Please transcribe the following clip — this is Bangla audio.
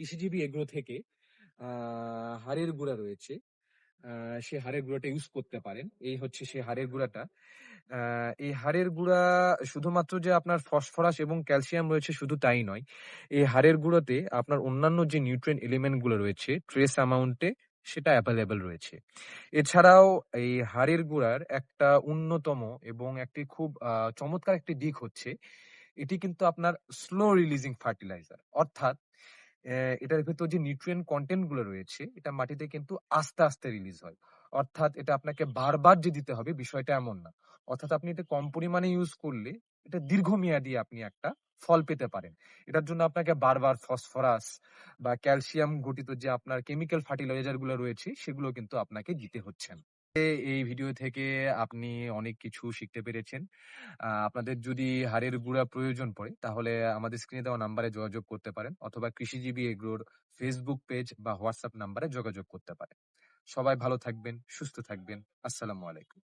কৃষিজীবী এগ্রো থেকে হাড়ের গুঁড়া রয়েছে। সে হাড়ের গুঁড়াটা ইউজ করতে পারেন। এই হচ্ছে সে হাড়ের গুঁড়াটা। এই হাড়ের গুঁড়া শুধুমাত্র যে আপনার ফসফরাস এবং ক্যালসিয়াম রয়েছে শুধু তাই নয়, এই হাড়ের গুঁড়োতে আপনার অন্যান্য যে নিউট্রিয়েন্ট এলিমেন্টগুলো রয়েছে ট্রেস অ্যামাউন্টে সেটা অ্যাভেলেবেল রয়েছে। এছাড়াও এই হাড়ের গুঁড়ার একটা অন্যতম এবং একটি খুব চমৎকার একটি দিক হচ্ছে, এটি কিন্তু আপনার স্লো রিলিজিং ফার্টিলাইজার অর্থাৎ এটার ভেতর যে নিউট্রিয়েন্ট কন্টেন্টগুলো রয়েছে, এটা মাটিতে কিন্তু আস্তে আস্তে রিলিজ হয়। অর্থাৎ এটা আপনাকে বারবার যে দিতে হবে বিষয়টা এমন না। অর্থাৎ আপনি এটা কম পরিমাণে ইউজ করলে এটা দীর্ঘমেয়াদী আপনি একটা ফল পেতে পারেন। এটার জন্য আপনাকে বারবার ফসফরাস বা ক্যালসিয়াম ঘটিত যে আপনার কেমিক্যাল ফার্টিলাইজারগুলো রয়েছে, সেগুলো কিন্তু আপনাকে দিতে হচ্ছে না। এই ভিডিও থেকে আপনি অনেক কিছু শিখতে পেরেছেন। আপনাদের যদি হাড়ের গুঁড়া প্রয়োজন পড়ে, তাহলে আমাদের স্ক্রিনে দেওয়া নাম্বারে যোগাযোগ করতে পারেন অথবা কৃষিজীবী এগ্রোর ফেসবুক পেজ বা হোয়াটসঅ্যাপ নাম্বারে যোগাযোগ করতে পারেন। সবাই ভালো থাকবেন, সুস্থ থাকবেন। আসসালামু আলাইকুম।